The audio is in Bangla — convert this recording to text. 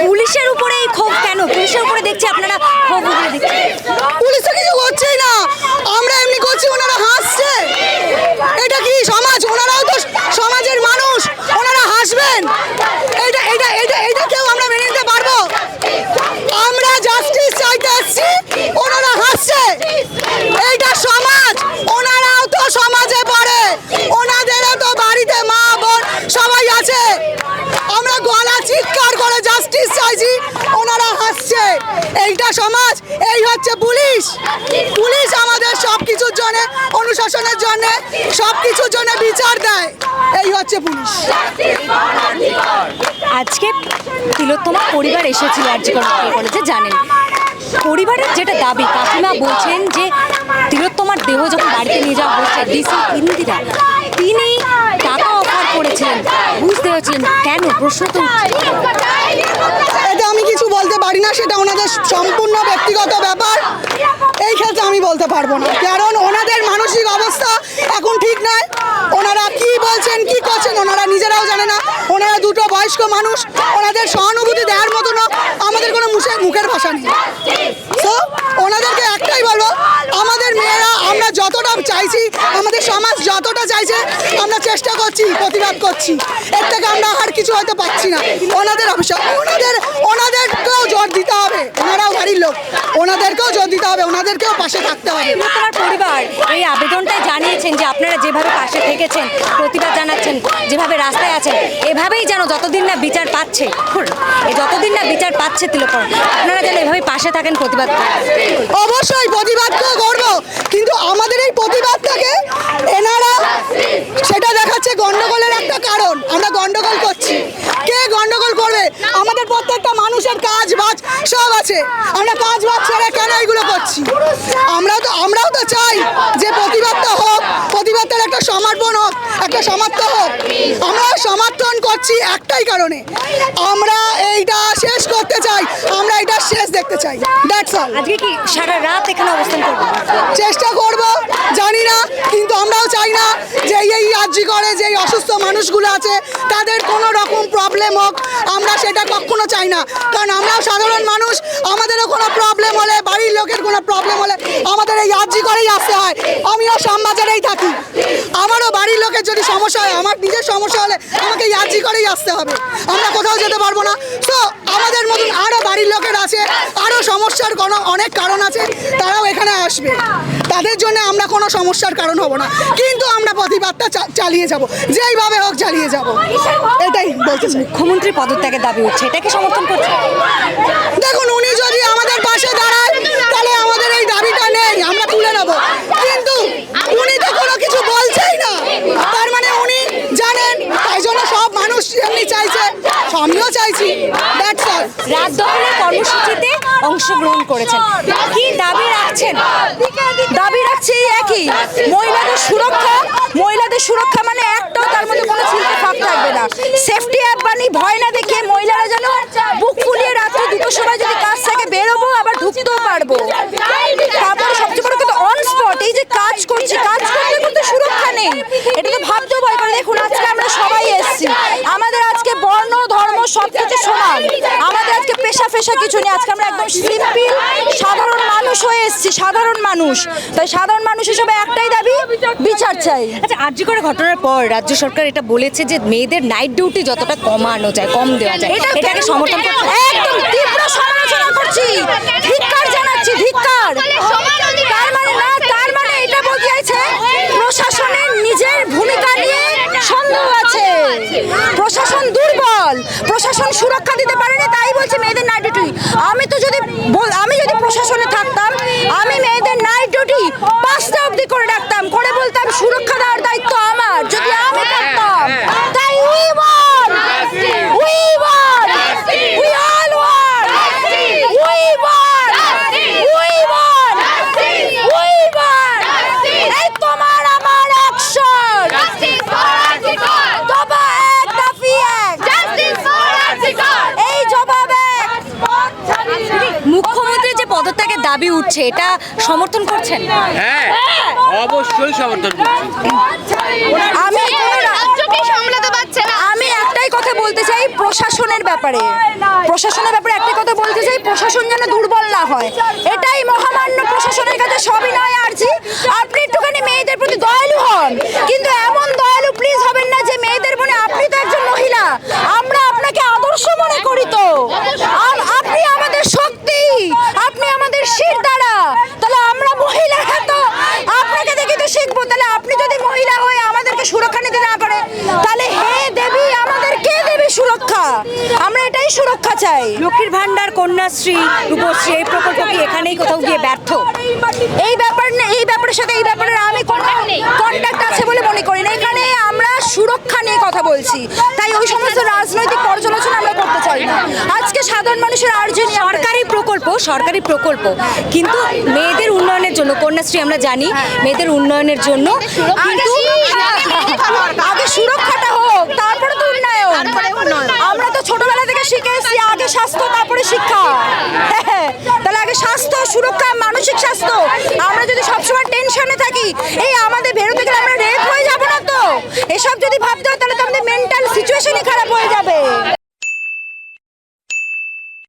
পুলিশের উপরে এই ক্ষোভ কেন? পুলিশের উপরে দেখছি আপনারা ক্ষোভ দেখছি পুলিশ করছেই না আমরা এমনি করছি ওনারা হাসছে এটা কি সমাজ ওনারাও তো সমাজের মানুষ ওনারা হাসবেন এটা এটা এটা এটা কেউ আমরা মেনে নিতে পারব আমরা জাস্টিস চাইতে আসছি ওনারা হাসছে এইটা সমাজ ওনারাও তো সমাজে পড়ে ওনাদেরও তো বাড়িতে মা বোন সবাই আছে আমরা গলা চিৎকার করে জাস্টিস চাইছি ওনারা হাসছে এইটা সমাজ এই হচ্ছে পুলিশ পুলিশ আমাদের সব কিছুর জন্য, অনুশাসনের জন্য সব কিছুর জন্য বিচার দেয়। এই হচ্ছে পুলিশ। আজকে তিলোত্তমা পরিবার এসেছিল আর্যকর কলেজে, জানেন। পরিবারের যেটা দাবি, কাকিমা বলছেন যে তিলোত্তমার দেহ যখন বাড়িতে নিয়ে যাওয়া হচ্ছে ডিসি ইন্দিরা তিনি টাকা অফার করেছেন বুঝতে হচ্ছিলেন কেন? প্রশ্ন তো উঠছে। এটা আমি কিছু বলতে পারি না, সেটা ওনাদের সম্পূর্ণ ব্যক্তিগত ব্যাপার। এই ক্ষেত্রে আমি বলতে পারব না। কারণ ওনাদের মানসিক অবস্থা এখন ঠিক নয়। ওনারা কি বলছেন, কি করছেন, ওনারা নিজেরাও জানে না। ওনারা দুটো বয়স্ক মানুষ ওনাদের সহানুভূতি দেওয়ার মতনও আমাদের কোনো মুখে মুখের ভাষা নেই তো ওনাদেরকে একটাই বলব আমাদের মেয়েরা আমরা যতটা চাইছি আমাদের সমাজ যতটা চাইছে আমরা চেষ্টা করছি প্রতিবাদ করছি। এর থেকে আমরা আর কিছু হয়তো পাচ্ছি না। ওনাদের ওনাদের ওনাদেরকেও জোর দিতে হবে। ওনারাও বাড়ির লোক। ওনাদেরকেও জোর দিতে হবে। ওনাদেরকেও পাশে থাকতে হবে। পরিবার এই আবেদনটাই জানিয়েছেন যে আপনারা যেভাবে পাশে থেকেছেন প্রতিবাদ জানাচ্ছেন যেভাবে রাস্তায় আছেন এভাবেই যেন যতদিন না বিচার পাচ্ছে যতদিন না বিচার পাচ্ছে তিলোত্তমা আপনারা যেন এভাবে পাশে থাকেন প্রতিবাদ অবশ্যই প্রতিবাদ তো করব কিন্তু আমাদের এই প্রতিবাদটাকে এনারা সেটা দেখাচ্ছে গন্ডগোলের একটা কারণ। আমরা গন্ডগোল করছি। কে গন্ডগোল করবে? আমাদের প্রত্যেকটা মানুষের কাজ বাজ সব আছে। আমরা কাজ বাজ ছেড়ে কেন এইগুলো করছি? আমরাও তো আমরাও তো চাই যে প্রতিবাদটা হোক প্রতিবাদটার একটা সমর্পণ হোক একটা সমর্থন হোক। আমরা সমর্থন করছি একটাই কারণে। আমরা এইটা শেষ করতে চাই। আমরা এটা শেষ দেখতে চাই। দ্যাটস অল আজকে কি সারা রাত এখানে অবস্থান করব? চেষ্টা এই রাজ্যি করে যে অসুস্থ মানুষগুলো আছে, তাদের কোনো রকম প্রবলেম হোক, আমরা সেটা কখনো চাই না। কারণ আমরাও সাধারণ মানুষ, আমাদেরও কোনো প্রবলেম হলে, বাড়ির লোকের কোনো প্রবলেম হলে আমাদের এই করেই আসতে হয়। আমিও শ্যামবাজারেই থাকি। আমারও বাড়ির লোকের যদি সমস্যা হয়, আমার নিজের সমস্যা হলে আমাকে এই করেই আসতে হবে। আমরা কোথাও যেতে পারব না। তো আমাদের মতন আরও বাড়ির লোকের আছে আরও সমস্যার কোনো অনেক কারণ আছে তারাও এখানে আসবে। তাদের জন্য আমরা কোনো সমস্যার কারণ হব না। কিন্তু আমরা প্রতিবাদটা চালিয়ে যাব যেইভাবে হোক চালিয়ে যাব। এটাই বলতে চাই। মুখ্যমন্ত্রী পদত্যাগের দাবি উঠছে এটাকে সমর্থন করছে দেখুন উনি যদি আমাদের পাশে দাঁড়ায় তাহলে আমাদের এই দাবিটা নেই আমরা তুলে নেব। কিন্তু উনি তো কোনো কিছু বলছেই না। তার মানে উনি জানেন তাই জন্য সব মানুষ এমনি চাইছে আমিও চাইছি। রাত দহনের কর্মসূচিতে অংশগ্রহণ করেছেন। কি দাবি রাখছেন? দাবি রাখছে একই। মহিলাদের সুরক্ষা মহিলাদের সুরক্ষা মানে একটাও তার মধ্যে কোনো ছিলতে ফাঁক থাকবে না সেফটি অ্যাপ বানি ভয় না দেখে মহিলারা যেন বুক ফুলিয়ে রাত্রে দুটোর সময় যদি কাজ থেকে বেরোবো আবার ঢুকতেও পারব তারপরে সবচেয়ে বড় কথা অন স্পট এই যে কাজ করছি কাজ করতে করতে সুরক্ষা নেই এটা তো ভাবতেও ভয় করে দেখুন আজকে আমরা সবাই এসেছি আমাদের আজকে বর্ণ ধর্ম সব কিছু সমান আমাদের আজকে পেশা কিছু নেই। আজকে আমরা একদম সিম্পল সাধারণ মানুষ হয়ে এসেছি সাধারণ মানুষ। তাই সাধারণ মানুষ হিসেবে একটাই দাবি বিচার চাই। আচ্ছা আর্য করে ঘটনার পর রাজ্য সরকার এটা বলেছে যে মেয়েদের নাইট ডিউটি যতটা কমানো যায় কম দেওয়া যায় এটা এটাকে সমর্থন করতে একদম তীব্র সমালোচনা করছি। ধিক্কার জানাচ্ছি ধিক্কার তার মানে না তার মানে এটা বলতে চাইছে প্রশাসনের নিজের ভূমিকা নিয়ে সন্দেহ আছে প্রশাসন দুর্বল প্রশাসন সুরক্ষা দিতে পারেনি তাই বলছে মেয়েদের নাইট ডিউটি আমি তো যদি বল- আমি যদি প্রশাসনে থাকতাম আমি মেয়েদের নাইট ডিউটি পাঁচটা অবধি করে রাখতাম করে বলতাম সুরক্ষা দেওয়ার দায়িত্ব আমার যদি আমি করতাম তাই we one we one we all one we one we one we one এই তোমার আমার অ্যাকশন তবা এক দাফি এক এই জবাব এক মুখ্যমন্ত্রীর যে পদত্যাগের দাবি উঠছে এটা সমর্থন করছেন? হ্যাঁ অবশ্যই সমর্থন করছি। আমি আমি একটাই কথা বলতে চাই প্রশাসনের ব্যাপারে। প্রশাসনের ব্যাপারে একটা কথা বলতে চাই প্রশাসন যেন দুর্বল না হয়। এটাই মহামান্য প্রশাসনের কাছে সবই নয় আরজি আপনি একটুখানি মেয়েদের প্রতি দয়ালু হন কিন্তু এমন দয়ালু প্লিজ হবেন না যে মেয়েদের মনে আপনি তো একজন মহিলা আমরা আপনাকে আদর্শ মনে করি তো আম- আপনি আমাদের শক্তি আপনি আমাদের শির দ্বারা তাহলে আমরা মহিলারা তো আপনাকে দেখে তো শিখব তাহলে আপনি যদি মহিলা হয়ে আমাদেরকে সুরক্ষা নিতে না পারে তাহলে হে দেবী আমাদের কে দেবে সুরক্ষা আমরা এটাই সুরক্ষা চাই। লক্ষ্মীর ভান্ডার কন্যাশ্রী রূপশ্রী এই প্রকল্প কি এখানেই কোথাও গিয়ে ব্যর্থ? এই ব্যাপার না এই ব্যাপারের সাথে এই ব্যাপারে আমি কন্ট্যাক্ট আছে বলে মনে করি না। এখানে আমরা সুরক্ষা নিয়ে কথা বলছি। তাই ওই সমস্ত রাজনৈতিক পর্যালোচনা আমরা করতে চাই না। আজকে সাধারণ মানুষের আর্জি সরকারি প্রকল্প সরকারি প্রকল্প। কিন্তু মেয়েদের উন্নয়নের জন্য কন্যাশ্রী আমরা জানি মেয়েদের উন্নয়নের জন্য কিন্তু আগে সুরক্ষাটা হোক তারপরে তো উন্নয়ন। আমরা তো ছোটবেলা থেকে শিখে এসেছি আগে স্বাস্থ্য তারপরে শিক্ষা। হ্যাঁ, তাহলে আগে স্বাস্থ্য সুরক্ষা মানসিক স্বাস্থ্য। আমরা যদি সবসময় টেনশনে থাকি এই আমাদের বেরোতে গেলে আমরা রেপ হয়ে যাব না তো? এসব যদি ভাবতে হয় তাহলে তো আমাদের মেন্টাল সিচুয়েশনই খারাপ হয়ে যাবে।